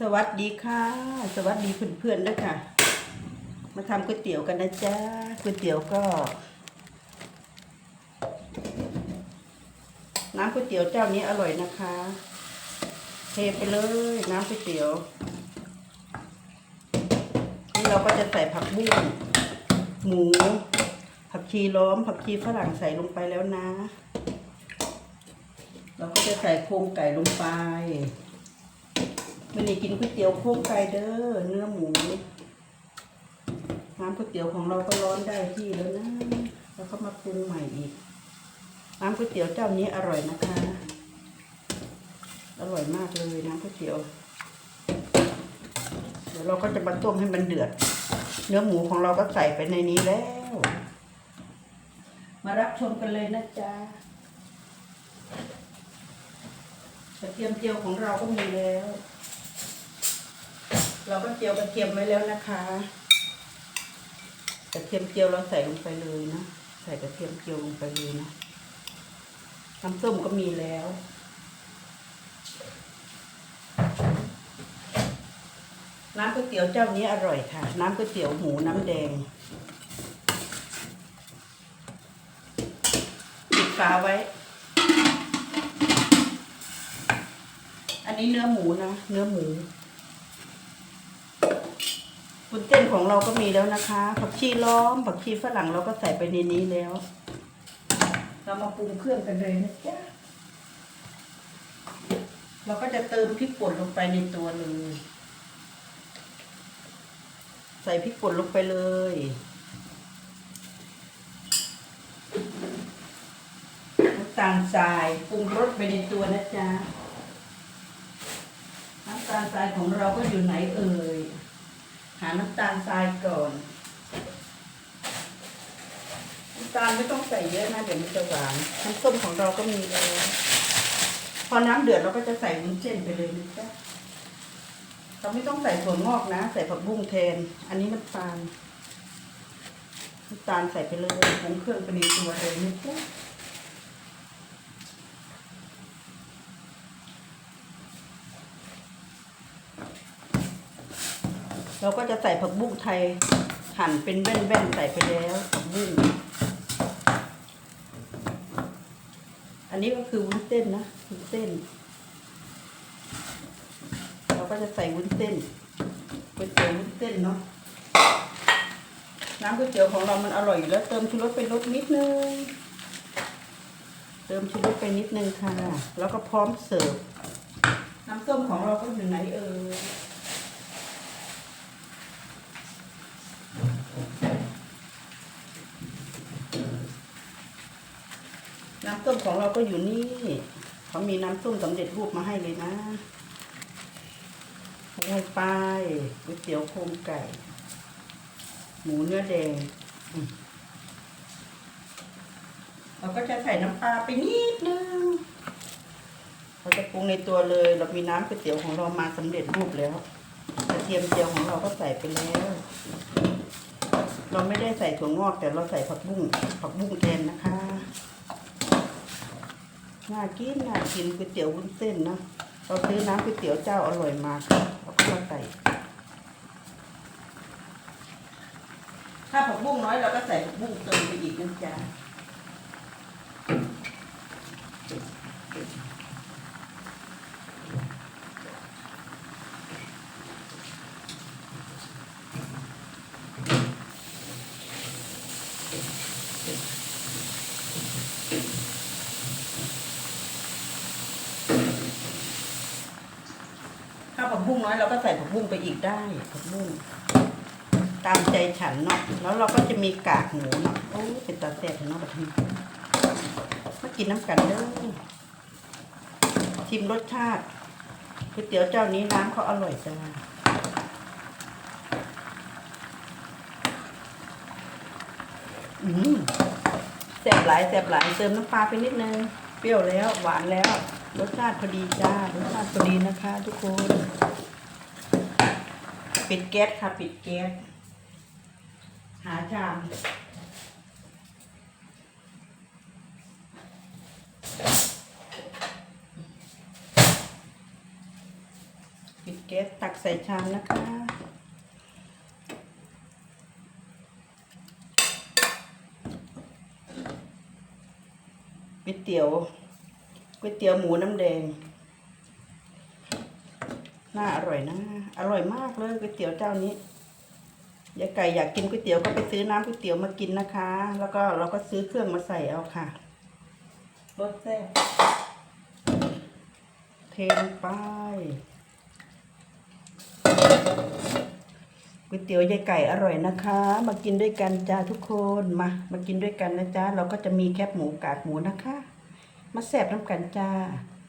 สวัสดีค่ะ สวัสดีเพื่อนๆด้วยค่ะ มาทำก๋วยเตี๋ยวกันนะจ๊ะก๋วยเตี๋ยวก็ น้ำก๋วยเตี๋ยวเจ้านี้อร่อยนะคะ เทไปเลยน้ำก๋วยเตี๋ยวนี่เราก็จะใส่ผักบุ้งหมู ผักชีล้อม ผักชีฝรั่งใส่ลงไปแล้วนะ เราก็จะใส่โครงไก่ลงไป มันนี่กินก๋วยเตี๋ยวโครงไก่เด้อเนื้อหมูน้ำก๋วยเตี๋ยวของเราก็ร้อนได้ที่แล้วนะ แล้วก็มาปรุงใหม่อีก น้ำก๋วยเตี๋ยวเจ้านี้อร่อยนะคะ อร่อยมากเลยน้ำก๋วยเตี๋ยว เดี๋ยวเราก็จะมาต้มให้มันเดือด เนื้อหมูของเราก็ใส่ไปในนี้แล้ว มารับชมกันเลยนะจ๊ะกระเทียมเจียวของเราก็มีแล้ว เราก็เจียวกระเทียมไว้แล้วนะคะกระเทียมเจียวเราใส่ลงไปเลยนะใส่กระเทียมเจียวลงไปเลยนะน้ำส้มก็มีแล้วน้ำก๋วยเตี๋ยวเจ้านี้อร่อยค่ะ น้ำก๋วยเตี๋ยวหมูน้ำแดงปิดฝาไว้ อันนี้เนื้อหมูนะ เนื้อหมู วุ้นเส้นของเราก็มีแล้วนะคะ ผักชีล้อม ผักชีฝรั่งเราก็ใส่ไปในนี้แล้ว เรามาปรุงเครื่องกันเลยนะจ๊ะเราก็จะเติมพริกป่นลงไปในตัวเลย ใส่พริกป่นลงไปเลยน้ำตาลทรายปรุงรสไปในตัวนะจ๊ะน้ำตาลทรายของเราก็อยู่ไหนเอ่ยาน้ำตาลทรายก่อนน้ำตาลไม่ต้องใส่เยอะนะเดี๋ยวมันจะหวานน้ำส้มของเราก็มีแล้วพอน้ำเดือดเราก็จะใส่วุ้นเส้นไปเลยนะจ๊ะเราไม่ต้องใส่ถั่วงอกนะ ใส่ผักบุ้งแทน อันนี้น้ำตาลน้ำตาลใส่ไปเลยปรุงเครื่องไปในตัวเลยนะจ๊ะ เราก็จะใส่ผักบุ้งไทยหั่นเป็นแว่นๆใส่ไปแล้วผักบุ้งอันนี้ก็คือวุ้นเส้นนะวุ้นเส้น เราก็จะใส่วุ้นเส้นก๋วยเตี๋ยววุ้นเส้นเนาะน้ำก๋วยเตี๋ยวของเรามันอร่อยอยู่แล้ว เติมชูรสไปรสนิดนึงเติมชูรสไปนิดนึงค่ะ แล้วก็พร้อมเสิร์ฟน้ำส้มของเราก็อยู่ไหนเอ่ย น้ำส้มของเราก็อยู่นี่ เขามีน้ำส้มสำเร็จรูปมาให้เลยนะลงไปก๋วยเตี๋ยวโครงไก่ หมูเนื้อแดง เราก็จะใส่น้ำปลาไปนิดนึง เราจะปรุงในตัวเลย เรามีน้ำก๋วยเตี๋ยวของเรามาสำเร็จรูปแล้ว กระเทียมเจียวของเราก็ใส่ไปแล้ว เราไม่ได้ใส่ถั่วงอกแต่เราใส่ผักบุ้งผักบุ้งแทนนะคะ น่ากินน่ากินก๋วยเตี๋ยววุ้นเส้นนะเราซื้อน้ำก๋วยเตี๋ยวเจ้าอร่อยมากเราก็มาใส่ถ้าผักบุ้งน้อยเราก็ใส่ผักบุ้งเติมไปอีกนะจ๊ะถ้า บุ้งน้อยเราก็ใส่ผักบุ้งไปอีกได้ผักบุ้งตามใจฉันเนาะแล้วเราก็จะมีกากหมูเนาะโอ้เป็นตาแซ่บเนาะแบบนี้มากินน้ำกันเด้อชิมรสชาติก๋วยเตี๋ยวเจ้านี้น้ำเขาอร่อยจ้าอืมแซ่บหลายแซ่บหลายเติมน้ำปลาไปนิดนึง เปรี้ยวแล้วหวานแล้ว รสชาติพอดีจ้ารสชาติพอดีนะคะ ทุกคน ปิดแก๊สค่ะ ปิดแก๊ส หาชามปิดแก๊สตักใส่ชามนะคะก๋วยเตี๋ยว ก๋วยเตี๋ยวหมูน้ำแดง น่าอร่อยนะ อร่อยมากเลยก๋วยเตี๋ยวเจ้านี้ยายไก่อยากกินก๋วยเตี๋ยวก็ไปซื้อน้ำก๋วยเตี๋ยวมากินนะคะ แล้วก็เราก็ซื้อเครื่องมาใส่เอาค่ะรสแซ่บเทลงไปก๋วยเตี๋ยวยายไก่อร่อยนะคะ มากินด้วยกันจ้าทุกคนมา มากินด้วยกันนะจ๊ะเราก็จะมีแคบหมูกากหมูนะคะ มาแสบน้ำกันจ้า